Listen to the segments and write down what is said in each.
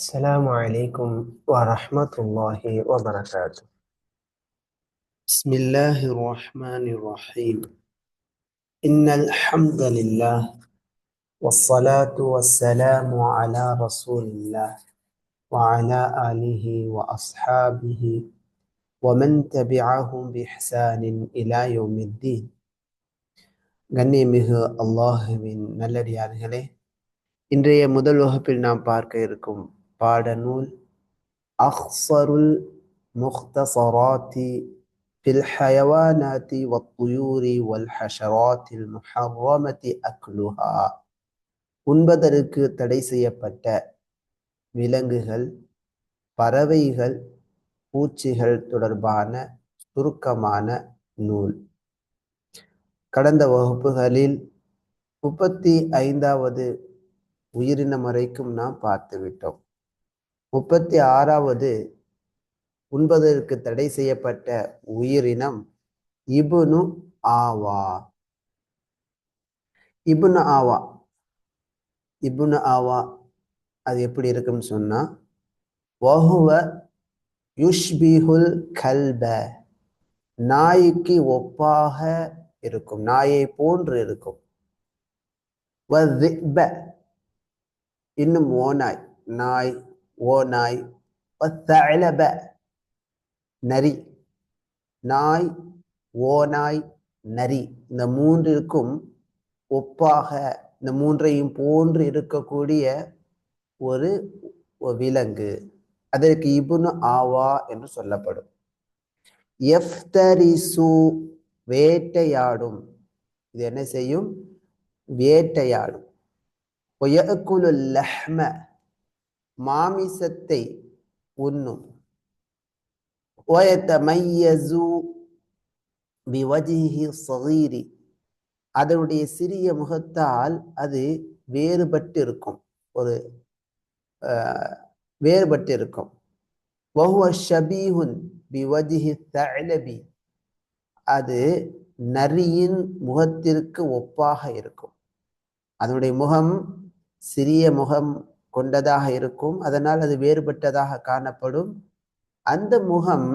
السلام عليكم ورحمة الله وبركاته بسم الله الرحمن الرحيم إن الحمد لله والصلاة والسلام على رسول الله وعلى آله وأصحابه ومن تبعهم بإحسان إلى يوم الدين கண்ணியமிகு அல்லாஹுவின் நல்லடியார்களே இன்றைய முதல் வகுப்பில் நாம் பார்க்க இருக்கும் பாடநூல் அஹ்சருல் முஹ்தசராத்தி ஃபில் ஹயவானாத்தி வத்துயூரி வல் ஹஷராத்தில் முஹர்ரமதி அக்லுஹா. உண்பதற்கு தடை செய்யப்பட்ட விலங்குகள் பறவைகள் பூச்சிகள் தொடர்பான சுருக்கமான நூல். கடந்த வகுப்புகளில் முப்பத்தி ஐந்தாவது உயிரினம் வரைக்கும் நாம் பார்த்துவிட்டோம். முப்பத்தி ஆறாவது உண்பதற்கு தடை செய்யப்பட்ட உயிரினம் இபுனு ஆவா. இபுனு ஆவா. இபுனு ஆவா அது எப்படி இருக்குன்னு சொன்னா வஹுவ யுஷ்பிஹுல் கல்ப நாய்க்கு ஒப்பாக இருக்கும் நாயை போன்று இருக்கும். இன்னும் ஓநாய் நாய் ஓ நாய் வத்தலப நரி. நாய். ஓ நாய் நரி. இந்த மூன்றிற்கும் ஒப்பாக இந்த மூன்றையும் போன்று இருக்கக்கூடிய ஒரு விலங்கு. அதற்கு இபுனு ஆவா என்று சொல்லப்படும். எஃப்தரிசு. வேட்டையாடும். இது என்ன செய்யும்? வேட்டையாடும். லஹ்ம. மாமிசத்தை உண்ணும். அதனுடைய சிறிய முகத்தால் அது வேறுபட்டு இருக்கும் ஒரு வேறுபட்டு இருக்கும் வஹுவ ஷபீஹுன் பிவஜிஹி தலபி அது நரியின் முகத்திற்கு ஒப்பாக இருக்கும். அதனுடைய முகம் சிறிய முகம் கொண்டதாக இருக்கும். அதனால் அது வேறுபட்டதாக காணப்படும். அந்த முகம்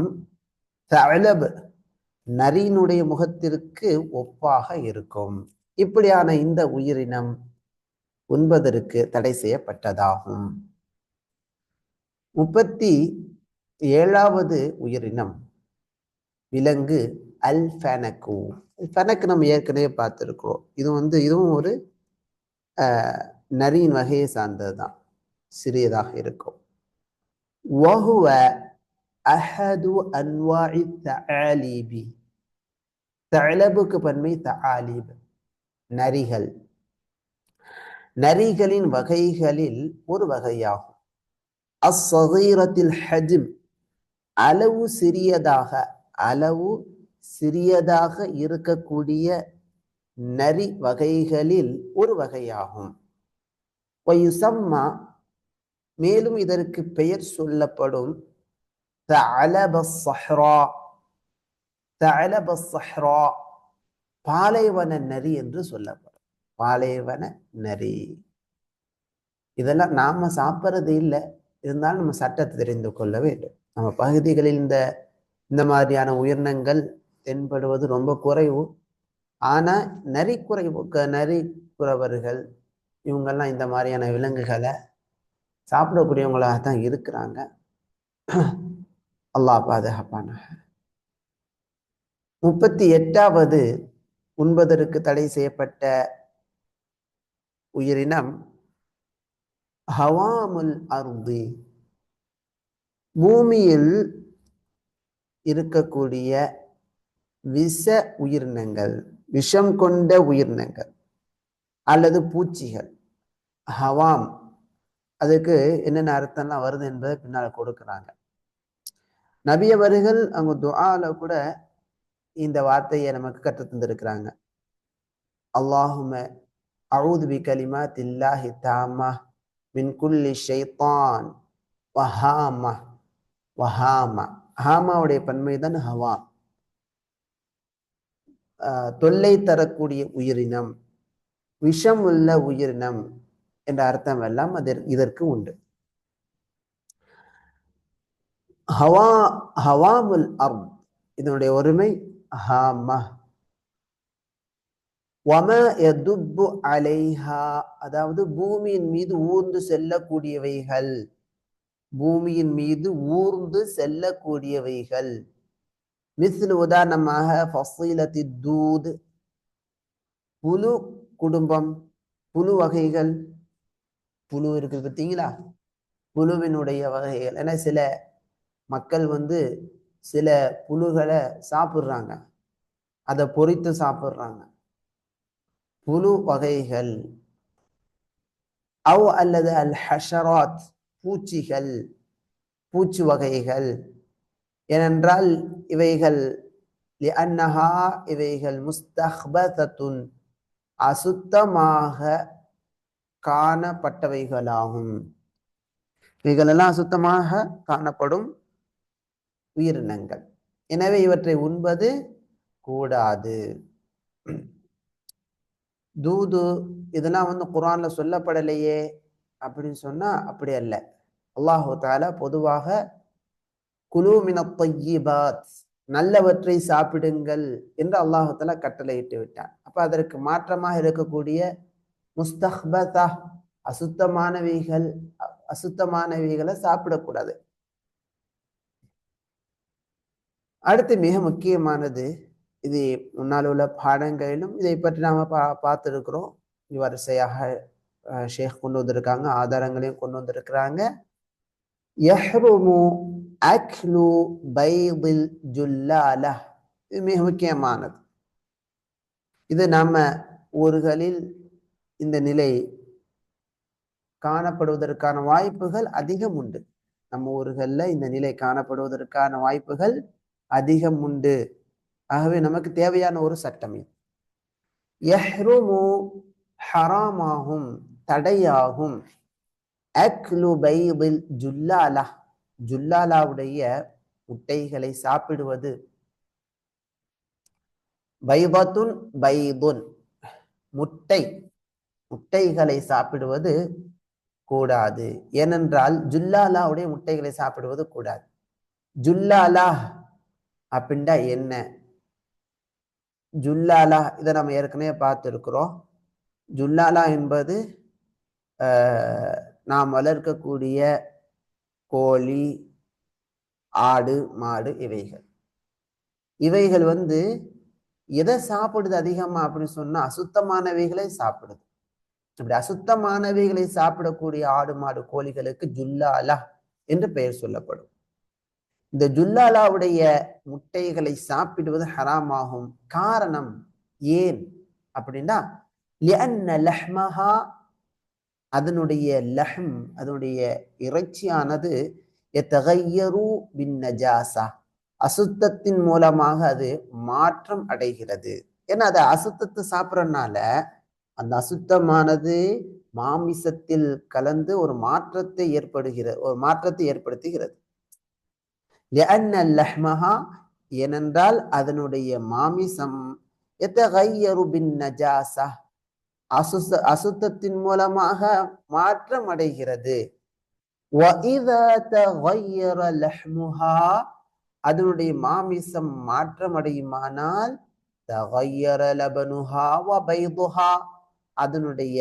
நரியினுடைய முகத்திற்கு ஒப்பாக இருக்கும். இப்படியான இந்த உயிரினம் உண்பதற்கு தடை செய்யப்பட்டதாகும். முப்பத்தி ஏழாவது உயிரினம் விலங்கு அல் ஃபெனக்கு ஃபெனக்கு நம்ம ஏற்கனவே பார்த்துருக்கிறோம். இது வந்து இதுவும் ஒரு நரியின் வகையை சார்ந்தது தான் சிறியதாக இருக்கும். வஹுவ அஹது அன்வாஇ தலீபி தலபுக்கு பன்மை தலீப் நரிகள் நரிகளின் வகைகளில் ஒரு வகையாகும். அசதீரத்தில் ஹஜிம் அளவு சிறியதாக அளவு சிறியதாக இருக்கக்கூடிய நரி வகைகளில் ஒரு வகையாகும். வயுசம்மா மேலும் இதற்கு பெயர் சொல்லப்படும் பாலைவன நரி என்று சொல்லப்படும். பாலைவன நரி. இதெல்லாம் நாம சாப்பிட்றது இல்லை. இருந்தாலும் நம்ம சட்டத்தை தெரிந்து கொள்ள வேண்டும். நம்ம பகுதிகளில் இந்த இந்த மாதிரியான உயிரினங்கள் தென்படுவது ரொம்ப குறைவு. ஆனால் நரி குறைவு நரி குறவர்கள் இவங்கெல்லாம் இந்த மாதிரியான விலங்குகளை சாப்பிடக்கூடியவங்களாக தான் இருக்கிறாங்க. அல்லாஹ் பாதுகாப்பான முப்பத்தி எட்டாவது உண்பதற்கு தடை செய்யப்பட்ட உயிரினம் ஹவாமுல் அருதி. பூமியில் இருக்கக்கூடிய விஷ உயிரினங்கள் விஷம் கொண்ட உயிரினங்கள் அல்லது பூச்சிகள் ஹவாம் அதுக்கு என்னென்ன அர்த்தம்லாம் வருது என்பதை பின்னால் கொடுக்குறாங்க. நபியவர்கள் அவங்க துஆல கூட இந்த வார்த்தையை நமக்கு கற்று தந்திருக்கிறாங்க. அல்லாஹும அவுது பி கலிமா தில்லாஹி தாமா மின் குல்லி ஷைத்தான் வஹாமா வஹாமா. ஹாமாவுடைய பன்மை தான் ஹவா. தொல்லை தரக்கூடிய உயிரினம் விஷம் உள்ள உயிரினம் என்ற அர்த்தம் எல்லாம் அது இதற்கு உண்டு. ஹவா ஹவாமுல் அர்த் இதனுடைய ஒருமை ஹாம. வம எதுப்பு அலைஹா அதாவது பூமியின் மீது ஊர்ந்து செல்லக்கூடியவைகள். பூமியின் மீது ஊர்ந்து செல்லக்கூடியவைகள். மிஸ்லு உதாரணமாக ஃபசீலத்தி தூத் புழு குடும்பம் புழு வகைகள் புழு இருக்குது பார்த்தீங்களா? புழுவினுடைய வகைகள். ஏன்னா சில மக்கள் வந்து சில புழுகளை சாப்பிட்றாங்க. அதை பொரித்து சாப்பிட்றாங்க. புழு வகைகள். அவ் அல்லது அல் ஹஷராத் பூச்சிகள் பூச்சி வகைகள். ஏனென்றால் இவைகள் லிஅன்னஹா இவைகள் முஸ்தஹ்பத்துன் அசுத்தமாக காணப்பட்டவைகளாகும். இவைகளெல்லாம் சுத்தமாக காணப்படும் உயிரினங்கள். எனவே இவற்றை உண்பது கூடாது. தூது இதெல்லாம் வந்து குரான்ல சொல்லப்படலையே அப்படின்னு சொன்னா அப்படி அல்ல. அல்லாஹு தால பொதுவாக குலு நல்லவற்றை சாப்பிடுங்கள் என்று அல்லாஹு தால கட்டளையிட்டு விட்டான். அப்ப அதற்கு மாற்றமாக இருக்கக்கூடிய முஸ்தஹ்பதா அசுத்தமானவைகள் அசுத்தமானவைகளை சாப்பிடக்கூடாது. அடுத்து மிக முக்கியமானது இது முன்னால் உள்ள பாடங்களிலும் இதை பற்றி நாம பா பார்த்துருக்கிறோம். வரிசையாக ஷேக் கொண்டு வந்திருக்காங்க ஆதாரங்களையும் கொண்டு வந்திருக்கிறாங்க. யஹ்ருமு அக்லு பைதில் ஜுல்லால. இது மிக முக்கியமானது. இது நம்ம ஊர்களில் இந்த நிலை காணப்படுவதற்கான வாய்ப்புகள் அதிகம் உண்டு. நம்ம ஊர்களில் இந்த நிலை காணப்படுவதற்கான வாய்ப்புகள் அதிகம் உண்டு. ஆகவே நமக்கு தேவையான ஒரு சட்டம் ஹராமாகும் தடையாகும். அக்லு பைதில் ஜுல்லாலா ஜுல்லாலாவுடைய முட்டைகளை சாப்பிடுவது. பைபத்துன் பைபுன் முட்டை. முட்டைகளை சாப்பிடுவது கூடாது. ஏனென்றால் ஜுல்லாலாவுடைய முட்டைகளை சாப்பிடுவது கூடாது. ஜுல்லாலா அப்படின்டா என்ன? ஜுல்லாலா இதை நம்ம ஏற்கனவே பார்த்துருக்குறோம். ஜுல்லாலா என்பது நாம் வளர்க்கக்கூடிய கோழி ஆடு மாடு இவைகள். இவைகள் வந்து எதை சாப்பிடுது அதிகமாக அப்படின்னு சொன்னால் அசுத்தமானவைகளை சாப்பிடுது. அப்படி அசுத்தமானவைகளை சாப்பிடக்கூடிய ஆடு மாடு கோழிகளுக்கு ஜுல்லாலா என்று பெயர் சொல்லப்படும். இந்த ஜுல்லாலாவுடைய முட்டைகளை சாப்பிடுவது ஹராமாகும். காரணம் ஏன் அப்படின்னா லஹ்மஹா அதனுடைய லஹம் அதனுடைய இறைச்சியானது எத்தகையரு பின் நஜாசா. அசுத்தத்தின் மூலமாக அது மாற்றம் அடைகிறது. ஏன்னா அதை அசுத்தத்தை சாப்பிட்றதுனால அந்த அசுத்தமானது மாமிசத்தில் கலந்து ஒரு மாற்றத்தை ஏற்படுகிறது ஒரு மாற்றத்தை ஏற்படுத்துகிறது. லஹ்மஹா ஏனென்றால் அதனுடைய மாமிசம் நஜாசா அசுத்த அசுத்தத்தின் மூலமாக மாற்றம் அடைகிறது அதனுடைய மாமிசம் மாற்றம் அடையுமானால் அதனுடைய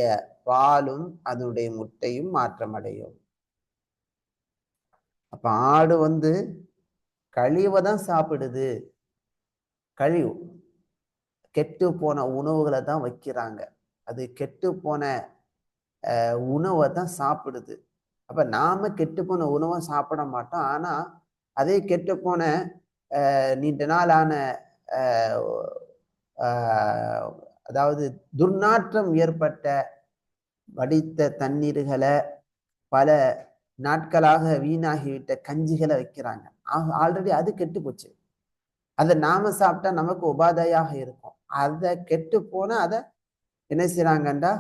பாலும் அதனுடைய முட்டையும் மாற்றம் அடையும் அப்ப ஆடு வந்து கழிவை தான் சாப்பிடுது. கழிவு. கெட்டு போன உணவுகளை தான் வைக்கிறாங்க. அது கெட்டு போன உணவை தான் சாப்பிடுது. அப்ப நாம கெட்டு போன உணவை சாப்பிட மாட்டோம். ஆனா அதே கெட்டு போன நீண்ட நாளான அதாவது துர்நாற்றம் ஏற்பட்ட வடித்த தண்ணீர்களை பல நாட்களாக வீணாகிவிட்ட கஞ்சிகளை வைக்கிறாங்க. ஆல்ரெடி அது கெட்டு போச்சு அதை நாம சாப்பிட்டா நமக்கு உபாதையாக இருக்கும். அதை கெட்டு போன அதை என்ன செய்யறாங்கண்டா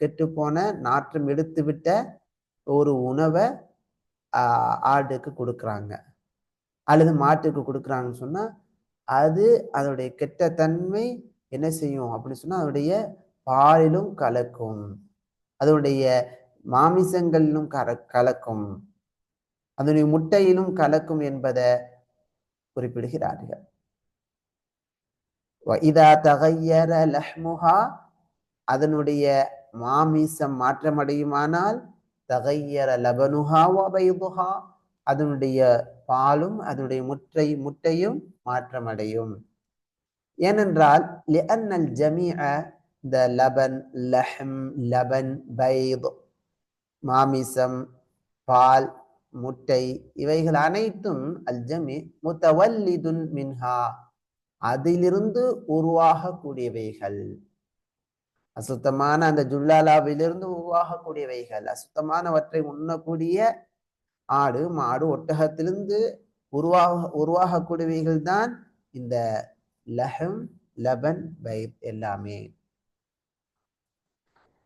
கெட்டு போன நாற்றம் எடுத்து விட்ட ஒரு உணவை ஆடுக்கு கொடுக்குறாங்க. அல்லது மாட்டுக்கு கொடுக்குறாங்கன்னு சொன்னா அது அதனுடைய கெட்ட தன்மை என்ன செய்யும் அப்படின்னு சொன்னால் அதனுடைய பாலிலும் கலக்கும். அதனுடைய மாமிசங்களிலும் கர கலக்கும். அதனுடைய முட்டையிலும் கலக்கும் என்பதை குறிப்பிடுகிறார்கள். இதா தகையர லஹ்முஹா அதனுடைய மாமிசம் மாற்றமடையுமானால் தகையர லபனுஹா வபைதுஹா அதனுடைய பாலும் அதனுடைய முட்டை முட்டையும் மாற்றமடையும். ஏனென்றால் லிஅன்னல் ஜமீஅ இந்த லபன் லஹம் லபன் பைத் மாமிசம் பால் முட்டை இவைகள் அனைத்தும் அல்ஜமி முத்தவல்லிதுன் மின்ஹா அதிலிருந்து உருவாகக்கூடியவைகள். அசுத்தமான அந்த ஜுல்லாலாவிலிருந்து உருவாகக்கூடியவைகள். அசுத்தமானவற்றை உண்ணக்கூடிய ஆடு மாடு ஒட்டகத்திலிருந்து உருவாக உருவாகக்கூடியவைகள் தான் இந்த லஹம் லபன் பைத் எல்லாமே.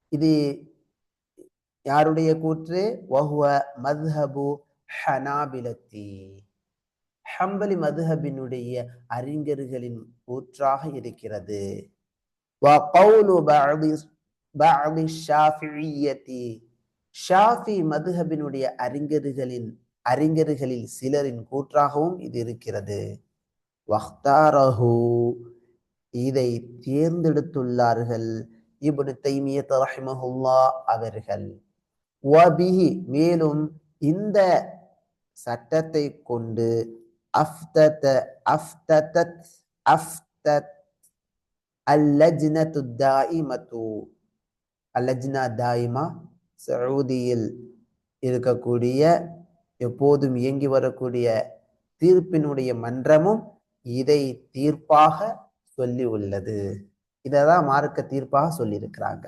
இது யாருடைய கூற்று? வஹுவ மத்ஹபு ஹனாபிலத்தி. ஹம்பலி மதுஹபினுடைய அறிஞர்களின் கூற்றாக இருக்கிறது. ஷாஃபி மதுஹபினுடைய அறிஞர்களின் அறிஞர்களில் சிலரின் கூற்றாகவும் இது இருக்கிறது. வஹ்தாரஹு. இதை தேர்ந்தெடுத்துள்ளார்கள் இப்னு தைமியத் ரஹிமஹுல்லா அவர்கள். வபிஹி மேலும் இந்த சட்டத்தை கொண்டு அஃப்தத அஃப்ததத் அஃப்தத் அல்லஜ்னத்து தாயிமத்து. அல்லஜ்னா தாயிமா சவுதியில் இருக்கக்கூடிய எப்போதும் இயங்கி வரக்கூடிய தீர்ப்பினுடைய மன்றமும் இதை தீர்ப்பாக சொல்லி உள்ளது. இதைதான் மார்க்க தீர்ப்பாக சொல்லியிருக்கிறாங்க.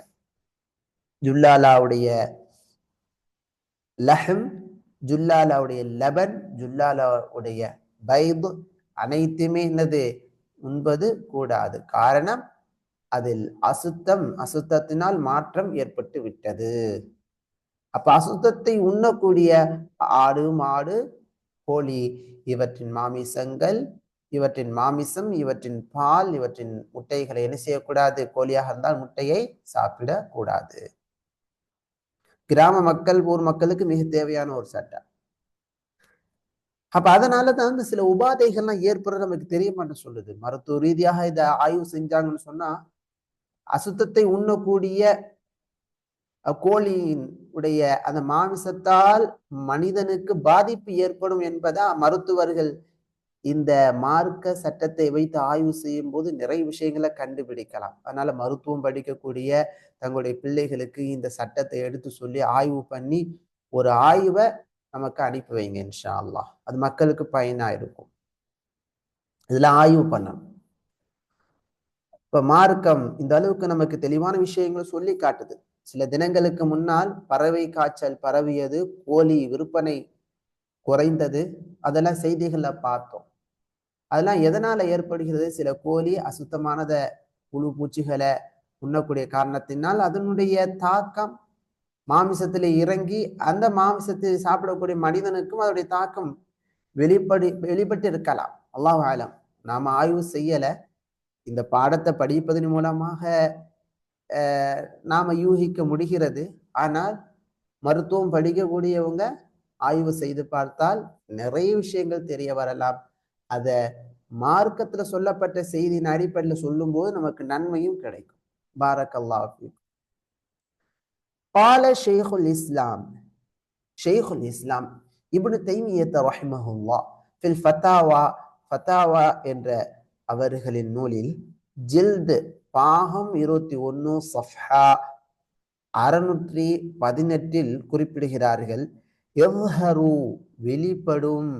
ஜுல்லாலாவுடைய லஹம் ஜுல்லாலாவுடைய லபன் ஜுல்லாலாவுடைய பைபு அனைத்துமே என்னது? உண்பது கூடாது. காரணம் அதில் அசுத்தம் அசுத்தத்தினால் மாற்றம் ஏற்பட்டு விட்டது. அப்ப அசுத்தத்தை உண்ணக்கூடிய ஆடு மாடு கோழி இவற்றின் மாமிசங்கள் இவற்றின் மாமிசம் இவற்றின் பால் இவற்றின் முட்டைகளை என்ன செய்யக்கூடாது? கோழியாக இருந்தால் முட்டையை சாப்பிடக்கூடாது. கிராம மக்கள் ஊர் மக்களுக்கு மிக தேவையான ஒரு சட்டம் அப்ப அதனாலதான் வந்து சில உபாதைகள்லாம் ஏற்படுறது நமக்கு தெரிய மாட்டேன் சொல்லுது. மருத்துவ ரீதியாக இதை ஆய்வு செஞ்சாங்கன்னு சொன்னா அசுத்தத்தை உண்ணக்கூடிய கோழியின் உடைய அந்த மாமிசத்தால் மனிதனுக்கு பாதிப்பு ஏற்படும் என்பதா மருத்துவர்கள் இந்த மார்க்க சட்டத்தை வைத்து ஆய்வு செய்யும் போது நிறைய விஷயங்களை கண்டுபிடிக்கலாம். அதனால மருத்துவம் படிக்கக்கூடிய தங்களுடைய பிள்ளைகளுக்கு இந்த சட்டத்தை எடுத்து சொல்லி ஆய்வு பண்ணி ஒரு ஆய்வை நமக்கு அனுப்பி வைங்க இன்ஷா அல்லாஹ் அது மக்களுக்கு பயனா இருக்கும். இதுல ஆய்வு பண்ணணும். இப்ப மார்க்கம் இந்த அளவுக்கு நமக்கு தெளிவான விஷயங்களை சொல்லி காட்டுது. சில தினங்களுக்கு முன்னால் பறவை காய்ச்சல் பரவியது கோழி விற்பனை குறைந்தது அதெல்லாம் செய்திகளை பார்த்தோம். அதெல்லாம் எதனால் ஏற்படுகிறது? சில கோழி அசுத்தமானத புழு பூச்சிகளை உண்ணக்கூடிய காரணத்தினால் அதனுடைய தாக்கம் மாமிசத்தில் இறங்கி அந்த மாமிசத்தை சாப்பிடக்கூடிய மனிதனுக்கும் அதனுடைய தாக்கம் வெளிப்படி வெளிப்பட்டு இருக்கலாம் அல்லாஹ் ஆலம் நாம் ஆய்வு செய்யலை. இந்த பாடத்தை படிப்பதன் மூலமாக நாம் யூகிக்க முடிகிறது. ஆனால் மருத்துவம் படிக்கக்கூடியவங்க ஆய்வு செய்து பார்த்தால் நிறைய விஷயங்கள் தெரிய வரலாம். அதை மார்க்கத்துல சொல்லப்பட்ட செய்தியின் அடிப்படையில் சொல்லும் போது நமக்கு நன்மையும் கிடைக்கும். பாரக் பால ஷேகுல் இஸ்லாம். ஷேகுல் இஸ்லாம். இப்னு தைமியத்த ரஹ்மஹுல்லா ஃபில் ஃபத்தாவா ஃபத்தாவா என்ற அவர்களின் நூலில் ஜில்து பாகம் இருபத்தி ஒன்று சஃப்ஹா அறுநூற்றி பதினெட்டில் குறிப்பிடுகிறார்கள். எவ்ஹரு வெளிப்படும்.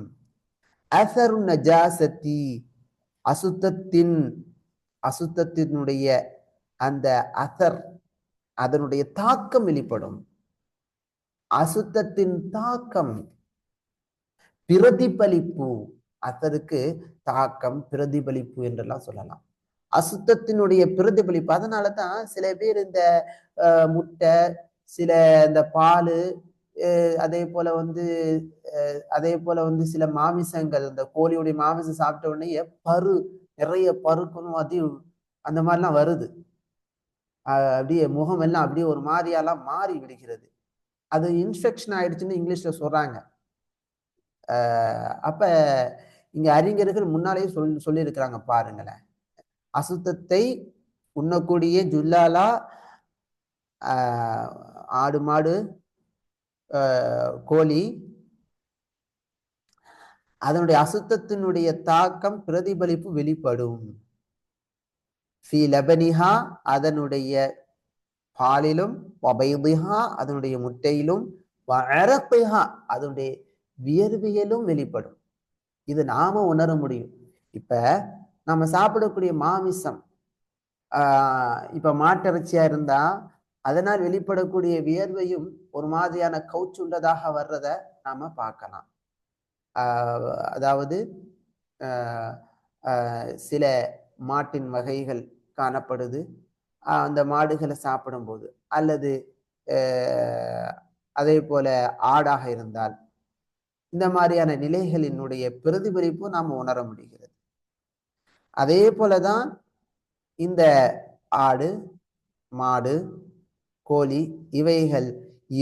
அசரு நஜாசத்தி அசுத்தத்தின் அசுத்தத்தினுடைய அந்த அசர் அதனுடைய தாக்கம் வெளிப்படும். அசுத்தத்தின் தாக்கம் பிரதிபலிப்பு அசருக்கு தாக்கம் பிரதிபலிப்பு என்றெல்லாம் சொல்லலாம். அசுத்தத்தினுடைய பிரதிபலிப்பு அதனால தான் சில பேர் இந்த முட்டை சில இந்த பால் அதே போல வந்து அதே போல வந்து சில மாமிசங்கள் இந்த கோழியுடைய மாமிசம் சாப்பிட்ட உடனே பரு நிறைய பருக்கணும் அது அந்த மாதிரிலாம் வருது. அப்படியே முகம் எல்லாம் அப்படியே ஒரு மாதிரியாலாம் மாறி விடுகிறது. அது இன்ஃபெக்ஷன் ஆயிடுச்சுன்னு இங்கிலீஷ்ல சொல்றாங்க. அப்ப இங்க அறிஞர்கள் முன்னாலேயே சொல் சொல்லியிருக்கிறாங்க பாருங்களேன். அசுத்தத்தை உண்ணக்கூடிய ஜுல்லாலா ஆடு மாடு கோழி. அதனுடைய அசுத்தத்தினுடைய தாக்கம் பிரதிபலிப்பு வெளிப்படும். லபனிஹா அதனுடைய பாலிலும் வபைதிஹா அதனுடைய முட்டையிலும் அதனுடைய வியர்வியலும் வெளிப்படும். இது நாம உணர முடியும். இப்ப நம்ம சாப்பிடக்கூடிய மாமிசம் ஆஹ் இப்ப மாட்டிறைச்சியா இருந்தா அதனால் வெளிப்படக்கூடிய வியர்வையும் ஒரு மாதிரியான கவுச்சுள்ளதாக வர்றத நாம பார்க்கலாம். அதாவது சில மாட்டின் வகைகள் காணப்படுது. அந்த மாடுகளை சாப்பிடும்போது. அல்லது அதே போல ஆடாக இருந்தால். இந்த மாதிரியான நிலைகளினுடைய பிரதிபலிப்பு நாம் உணர முடிகிறது. அதே போலதான் இந்த ஆடு மாடு கோழி இவைகள்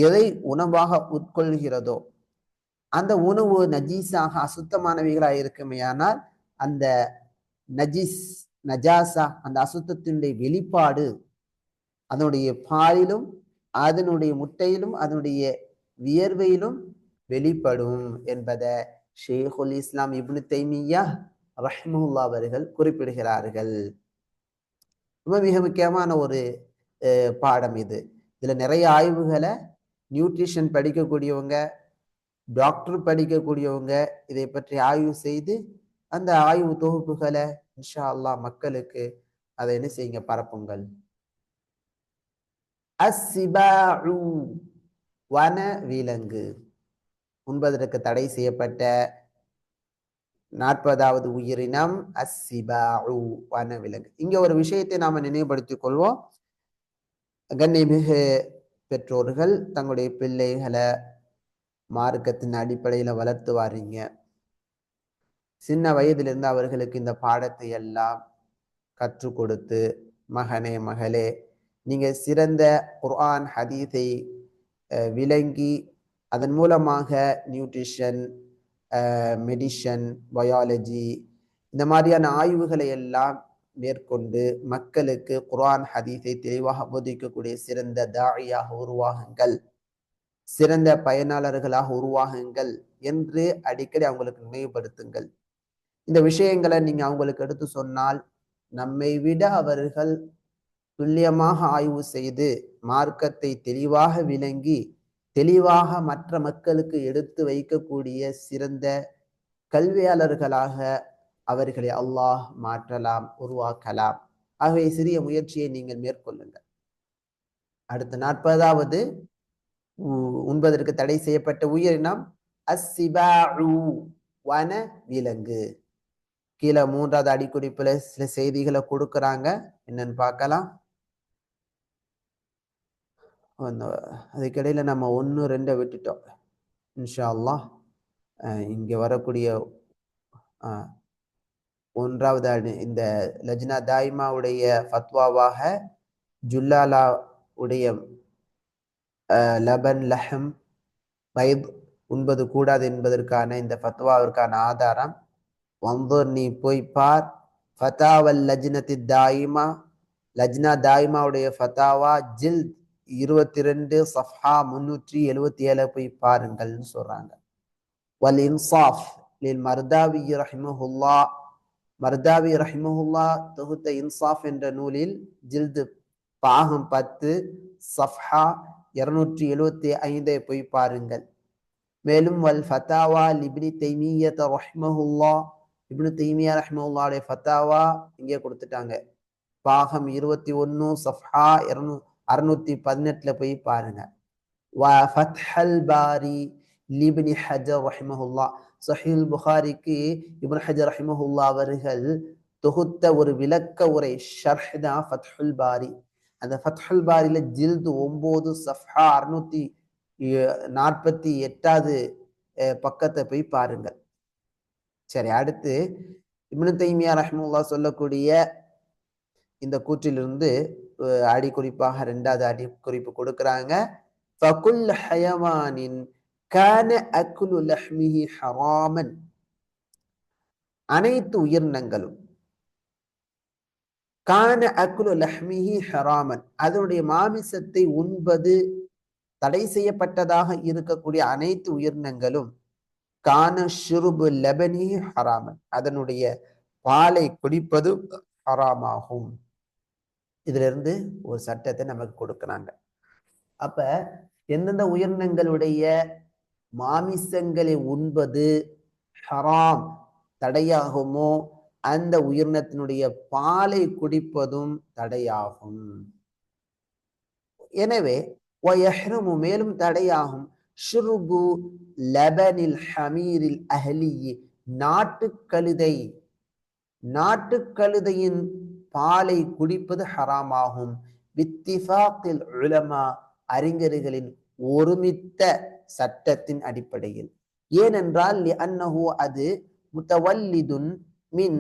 எதை உணவாக உட்கொள்கிறதோ அந்த உணவு நஜீஸாக அசுத்தமானவைகளாக இருக்குமையானால் அந்த நஜீஸ் நஜாசா அந்த அசுத்தத்தினுடைய வெளிப்பாடு அதனுடைய பாலிலும் அதனுடைய முட்டையிலும் அதனுடைய வியர்வையிலும் வெளிப்படும் என்பதை ஷேகுல் இஸ்லாம் இப்னு தைமியா ரஹ்முல்லா அவர்கள் குறிப்பிடுகிறார்கள். ரொம்ப மிக முக்கியமான ஒரு பாடம் இது. இதுல நிறைய ஆய்வுகளை நியூட்ரிஷன் படிக்கக்கூடியவங்க டாக்டர் படிக்கக்கூடியவங்க இதை பற்றி ஆய்வு செய்து அந்த ஆய்வு தொகுப்புகளை இன்ஷா அல்லா மக்களுக்கு அதை என்ன செய்யுங்க? பரப்புங்கள். வன விலங்கு. உண்பதற்கு தடை செய்யப்பட்ட நாற்பதாவது உயிரினம் அசிபாஉ வன விலங்கு. இங்க ஒரு விஷயத்தை நாம நினைவுபடுத்திக் கொள்வோம். கண்ணிமிகு பெற்றோர்கள் தங்களுடைய பிள்ளைகளை மார்க்கத்தின் அடிப்படையில் வளர்த்து வாரீங்க சின்ன வயதிலிருந்து அவர்களுக்கு இந்த பாடத்தை எல்லாம் கற்றுக் கொடுத்து மகனே மகளே நீங்க சிறந்த குர்ஆன் ஹதீஸை விளங்கி அதன் மூலமாக நியூட்ரிஷன் மெடிஷன் பயாலஜி இந்த மாதிரியான ஆய்வுகளை எல்லாம் மேற்கொண்டு மக்களுக்கு குரான் ஹதீஸை தெளிவாக போதிக்கக்கூடிய சிறந்த தாழியாக உருவாகுங்கள். சிறந்த பயனாளர்களாக உருவாகுங்கள் என்று அடிக்கடி அவங்களுக்கு நினைவுபடுத்துங்கள். இந்த விஷயங்களை நீங்க அவங்களுக்கு எடுத்து சொன்னால் நம்மை விட அவர்கள் துல்லியமாக ஆய்வு செய்து மார்க்கத்தை தெளிவாக விளங்கி தெளிவாக மற்ற மக்களுக்கு எடுத்து வைக்கக்கூடிய சிறந்த கல்வியாளர்களாக அவர்களை அல்லாஹ் மாற்றலாம் உருவாக்கலாம். ஆகவே சிறிய முயற்சியை நீங்கள் மேற்கொள்ளுங்கள். அடுத்த நாற்பதாவது உண்பதற்கு தடை செய்யப்பட்ட உயிரினம் அசிபாரு வன விலங்கு. கீழே மூன்றாவது அடிக்குறிப்புல சில செய்திகளை கொடுக்குறாங்க. என்னன்னு பார்க்கலாம். அதுக்கிடையில நம்ம ஒன்று ரெண்டை விட்டுட்டோம். இன்ஷா அல்லாஹ் இங்கே வரக்கூடிய ஒன்றாவது இந்த லஜ்னா தாய்மாவுடைய ஃபத்வாவாக ஜுல்லாலா உடைய லபன் லஹம் வைத் உண்பது கூடாது என்பதற்கான இந்த ஃபத்வாவிற்கான ஆதாரம். வந்தோர் நீ போய் பார். ஃபதாவல் லஜ்னத்தி தாயிமா. லஜ்னா தாயிமாவுடைய ஃபதாவா ஜில் இருபத்தி ரெண்டு சஃபா முன்னூற்றி எழுவத்தி ஏழு போய் பாருங்கள்னு சொல்றாங்க. வல் இன்சாஃப் லில் மர்தாவி ரஹிமஹுல்லா மர்தாவி ரஹிமஹுல்லா தொகுத்த இன்சாஃப் என்ற நூலில் ஜில்து பாகம் பத்து சஃப்ஹா இருநூற்றி எழுவத்தி ஐந்தை போய் பாருங்கள். மேலும் வல் ஃபத்தாவா லிப்னி தைமியத் ரஹ்மஹுல்லா இப்னு தைமியா ரஹ்மஹுல்லாவுடைய ஃபத்தாவா இங்கே கொடுத்துட்டாங்க. பாகம் இருபத்தி ஒன்று சஃப்ஹா இரநூ அறுநூத்தி பதினெட்டுல போய் பாருங்க. வ ஃபத்ஹல் பாரி லிப்னி ஹஜர் ரஹ்மஹுல்லா. சஹீல் புகாரிக்கு இப்னு ஹஜர் ரஹ்மஹுல்லா அவர்கள் தொகுத்த ஒரு விளக்க உரை ஷர்ஹ் ஃபத்ஹுல் பாரி. அந்த ஃபத்ஹுல் பாரியில ஜில்து ஒன்பது சஃபா அறுநூத்தி நாற்பத்தி எட்டாவது பக்கத்தை போய் பாருங்கள். சரி அடுத்து இப்னு தைமியா ரஹ்முல்லா சொல்லக்கூடிய இந்த கூற்றிலிருந்து அடி குறிப்பாக ரெண்டாவது அடி குறிப்பு கொடுக்குறாங்க. ஃபகுல் ஹயவானின் கான அக்குலு லஹ்மிஹி ஹராமன் அனைத்து உயிரினங்களும். கான அக்குலு லஹ்மிஹி ஹராமன் அதனுடைய மாமிசத்தை உண்பது தடை செய்யப்பட்டதாக இருக்கக்கூடிய அனைத்து உயிரினங்களும் கான ஷுருபு லெபனி ஹராமன் அதனுடைய பாலை குடிப்பது ஹராமாகும். இதுல இருந்து ஒரு சட்டத்தை நமக்கு கொடுக்குறாங்க. அப்ப எந்தெந்த உயிரினங்களுடைய மாமிசங்களை உண்பது ஹராம். தடையாகுமோ? அந்த உயிரினத்தினுடைய பாலை குடிப்பதும் தடையாகும். எனவே வயஹ்ருமு மேலும் தடையாகும். ஷுருபு லபனில் ஹமீரில் அஹலி நாட்டுக்கழுதை நாட்டுக்கழுதையின் கழுதையின் பாலை குடிப்பது ஹராமாகும். வித்திஃபாக்கில் உலமா அறிஞர்களின் ஒருமித்த சட்டத்தின் அடிப்படையில். ஏனென்றால் அன்னஹு அது முத்தவல்லிதுன் மின்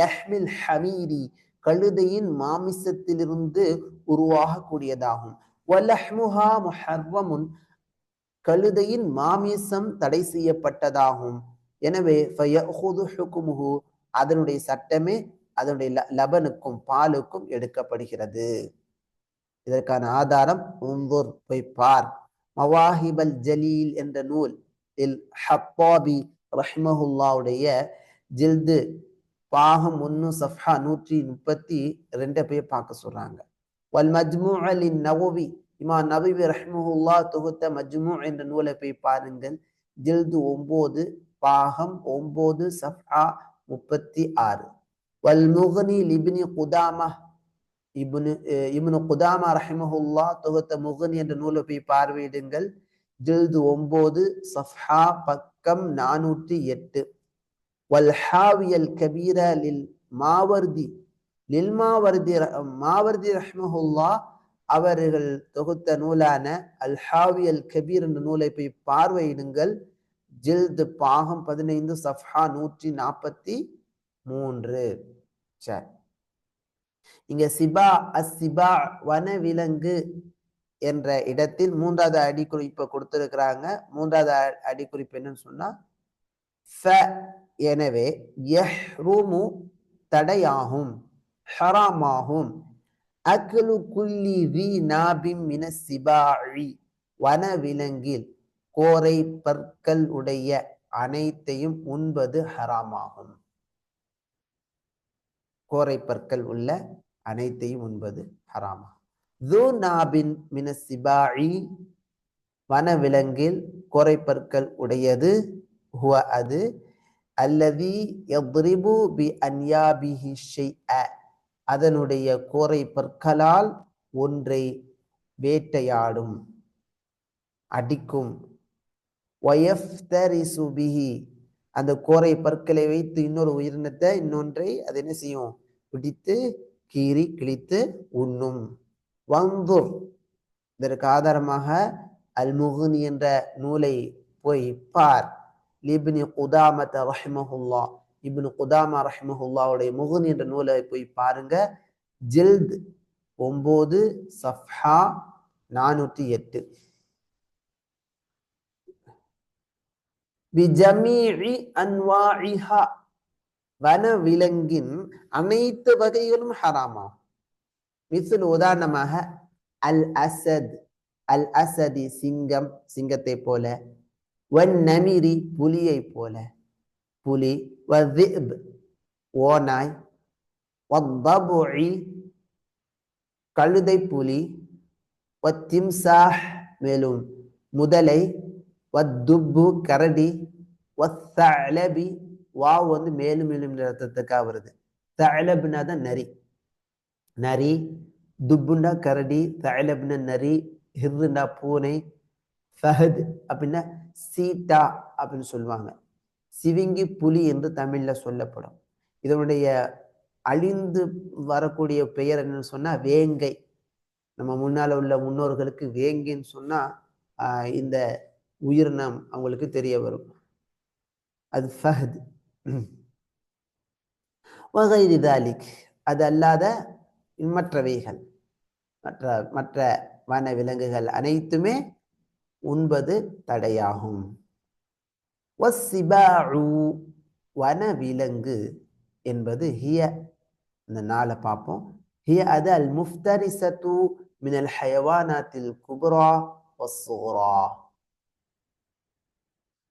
லஹ்மில் ஹமீரி கழுதையின் மாமிசத்திலிருந்து உருவாகக்கூடியதாகும். வலஹ்முஹா முஹர்வமுன் கழுதையின் மாமிசம் தடை செய்யப்பட்டதாகும். எனவே அதனுடைய சட்டமே அதனுடைய லபனுக்கும் பாலுக்கும் எடுக்கப்படுகிறது. இதற்கான ஆதாரம் உந்தூர் போய் பார். மவாஹிபல் ஜலீல் என்ற நூல் இல் ஹப்பாபி ரஹ்மஹுல்லாவுடைய ஜில்து பாகம் ஒன்னு சஃபா நூற்றி முப்பத்தி ரெண்டை போய் பார்க்க சொல்றாங்க. வல் மஜ்மூ அலின் நவோவி இமா நபிபி ரஹ்மஹுல்லா தொகுத்த மஜ்மூ என்ற நூலை போய் பாருங்கள். ஜில்து ஒன்பது பாகம் ஒன்பது சஃபா முப்பத்தி ஆறு. வல் முகனி லிபினி குதாமா இப்னு இப்னு குதாமா ரஹிமஹுல்லா தொகுத்த முகனி என்ற நூலை போய் பார்வையிடுங்கள். ஜில்து ஒன்பது சஃப்ஹா பக்கம் நானூற்றி எட்டு. வல்ஹாவியல் கபீர லில் மாவர்தி லில் மாவர்தி மாவர்தி ரஹ்மஹுல்லா அவர்கள் தொகுத்த நூலான அல்ஹாவியல் கபீர் என்ற நூலை போய் பார்வையிடுங்கள். ஜில்து பாகம் பதினைந்து சஃப்ஹா நூற்றி நாற்பத்தி மூன்று. சரி. இங்க சிபா அசிபா வனவிலங்கு என்ற இடத்தில் மூன்றாவது அடிக்குறிப்பை கொடுத்திருக்கிறாங்க. மூன்றாவது அடிக்குறிப்பு என்னன்னு சொன்னா எனவே எஹ்ரூமு தடையாகும் ஹராமாகும். அக்லு குல்லி வி நாபிம் மின சிபாழி வனவிலங்கில் கோரை பற்கள் உடைய அனைத்தையும் உண்பது ஹராமாகும். கோரை பற்கள் உள்ள அனைத்தையும் உண்பது ஹராமா. து நாபின் மின சிபாழி வனவிலங்கில் கோரை பற்கள் உடையது ஹுவ அது. அல்லதி யத்ரிபு பி அன்யாபிஹி ஷைஅ. அதனுடைய கோரை பற்களால் ஒன்றை வேட்டையாடும் அடிக்கும். வயஃப்தரிசு பிஹி அந்த கோரை பற்களை வைத்து இன்னொரு உயிரினத்தை இன்னொன்றை அது என்ன செய்யும்? பிடித்து கீறி கிழித்து உண்ணும். வந்தூர். இதற்கு ஆதாரமாக அல்முகுனி என்ற நூலை போய் பார். லிபினி குதாமத்த ரஹ்மஹுல்லா. இப்னு குதாமா ரஹ்மஹுல்லாவுடைய முகுனி என்ற நூலை போய் பாருங்க. ஜில்த் ஒன்பது சஃப்ஹா நானூற்றி எட்டு. பிஜமீஇ அன்வாஇஹா வனவிலங்கின் அனைத்து வகைகளும் ஹராமா. மிசில் உதாரணமாக அல் அசத் அல் அசதி சிங்கம் சிங்கத்தை போல வன் நமிரி புலியை போல. புலி வதிப் ஓநாய் வத்தபுஇ கழுதை புலி வத்திம்சாஹ் மேலும் முதலை வத்துப்பு கரடி வத்தலபி வாவ் வந்து மேலும் மேலும் அர்த்தத்துக்காக வருது. தலப்னா தான் நரி. நரி துப்புண்டா கரடி தலப்னா நரி ஹிர்ருண்டா பூனை ஃபஹத் அப்படின்னா சீட்டா அப்படின்னு சொல்லுவாங்க. சிவிங்கி புலி என்று தமிழில் சொல்லப்படும். இதனுடைய அழிந்து வரக்கூடிய பெயர் என்னன்னு சொன்னால் வேங்கை. நம்ம முன்னால் உள்ள முன்னோர்களுக்கு வேங்கைன்னு சொன்னால் இந்த உயிரினம் அவங்களுக்கு தெரிய வரும். அது ஃபஹத். வகைரி தாலிக். அது அல்லாத மற்றவைகள் மற்ற மற்ற வன விலங்குகள் அனைத்துமே உண்பது தடையாகும். வன விலங்கு என்பது ஹிய இந்த நாளை பார்ப்போம். ஹிய அது அல் முஃப்தரிசத்து மினல் ஹயவானாத்தில் குபுரா ஒசோரா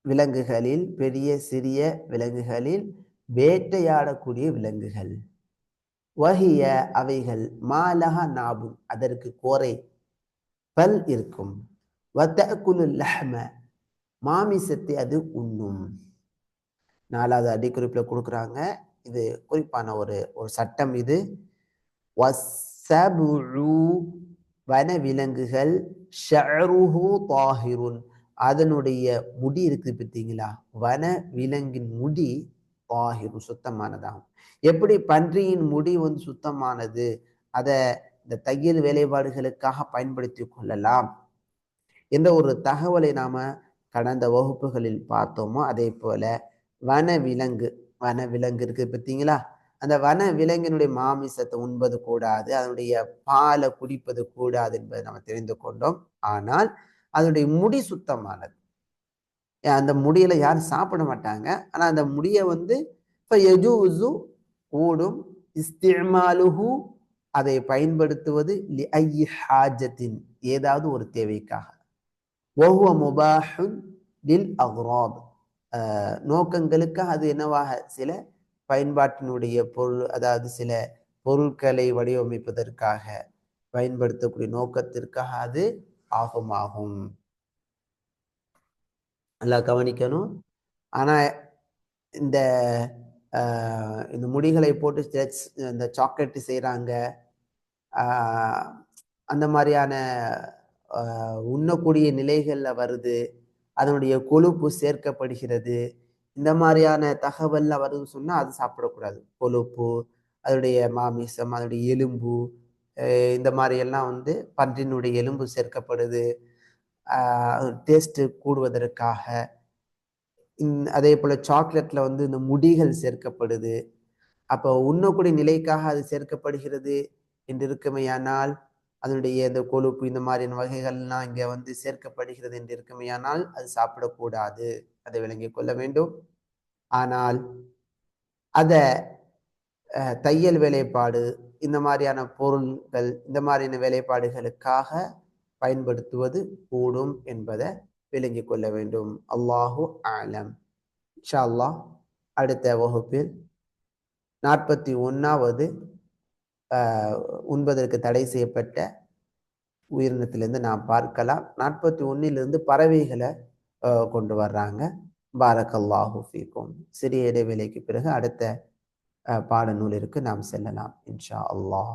விலங்குகளில் பெரிய சிறிய விலங்குகளில் வேட்டையாடக்கூடிய விலங்குகள். வகிய அவைகள் மாலக நாபுன் அதற்கு கோரை பல் இருக்கும். வத்தகுலு லஹ்ம மாமிசத்தை அது உண்ணும். நாலாவது அடிக்குறிப்பில் கொடுக்குறாங்க. இது குறிப்பான ஒரு ஒரு சட்டம் இது. வன விலங்குகள் ஷருஹு தாஹிருன். அதனுடைய முடி இருக்குது பார்த்தீங்களா? வன விலங்கின் முடி தாஹிரு சுத்தமானதாகும். எப்படி பன்றியின் முடி வந்து சுத்தமானது? அதை இந்த தையல் வேலைப்பாடுகளுக்காக பயன்படுத்தி கொள்ளலாம். என்ற ஒரு தகவலை நாம கடந்த வகுப்புகளில் பார்த்தோமோ அதே போல வன விலங்கு வன விலங்கு இருக்கு பார்த்தீங்களா? அந்த வன விலங்கினுடைய மாமிசத்தை உண்பது கூடாது அதனுடைய பாலை குடிப்பது கூடாது என்பதை நம்ம தெரிந்து கொண்டோம். ஆனால் அதனுடைய முடி சுத்தமானது. அந்த முடியில யாரும் சாப்பிட மாட்டாங்க. ஆனா அந்த முடியை வந்து இப்போ எஜூசு கூடும் இஸ்திமாலுஹு அதை பயன்படுத்துவது லி ஐயி ஹாஜத்தின் ஏதாவது ஒரு தேவைக்காக. ஒஹுவ முபாஹுன் லில் அக்ராத். நோக்கங்களுக்கு அது என்னவாக? சில பயன்பாட்டினுடைய பொருள் அதாவது சில பொருட்களை வடிவமைப்பதற்காக பயன்படுத்தக்கூடிய நோக்கத்திற்காக அது ஆகுமாகும். நல்லா கவனிக்கணும். ஆனால் இந்த இந்த முடிகளை போட்டு சில இந்த சாக்லேட் செய்கிறாங்க அந்த மாதிரியான உண்ணக்கூடிய நிலைகளில் வருது. அதனுடைய கொழுப்பு சேர்க்கப்படுகிறது. இந்த மாதிரியான தகவலில் வருதுன்னு சொன்னால் அது சாப்பிடக்கூடாது. கொழுப்பு அதனுடைய மாமிசம் அதனுடைய எலும்பு இந்த மாதிரி எல்லாம் வந்து பன்றினுடைய எலும்பு சேர்க்கப்படுது. டேஸ்ட்டு கூடுவதற்காக. இந் அதே போல் சாக்லேட்டில் வந்து இந்த முடிகள் சேர்க்கப்படுது. அப்போ உண்ணக்கூடிய நிலைக்காக அது சேர்க்கப்படுகிறது என்று இருக்குமையானால் அதனுடைய இந்த கொழுப்பு இந்த மாதிரியான வகைகள்லாம் இங்கே வந்து சேர்க்கப்படுகிறது என்று இருக்குமையானால் அது சாப்பிடக்கூடாது. அதை விளங்கிக் கொள்ள வேண்டும். ஆனால் அதை தையல் வேலைப்பாடு இந்த மாதிரியான பொருள்கள் இந்த மாதிரியான வேலைப்பாடுகளுக்காக பயன்படுத்துவது கூடும் என்பதை விளங்கிக் கொள்ள வேண்டும். அல்லாஹு ஆலம் இன்ஷா அல்லாஹ் அடுத்த வகுப்பில் நாற்பத்தி ஒன்றாவது உண்பதற்கு தடை செய்யப்பட்ட உயிரினத்திலிருந்து நாம் பார்க்கலாம். நாற்பத்தி ஒன்றிலிருந்து பறவைகளை கொண்டு வர்றாங்க. பாரக்கல்லாஹு ஃபீக்கும். சிறிய இடைவேளைக்கு பிறகு அடுத்த பாடநூலிற்கு நாம் செல்லலாம் இன்ஷா அல்லாஹ்.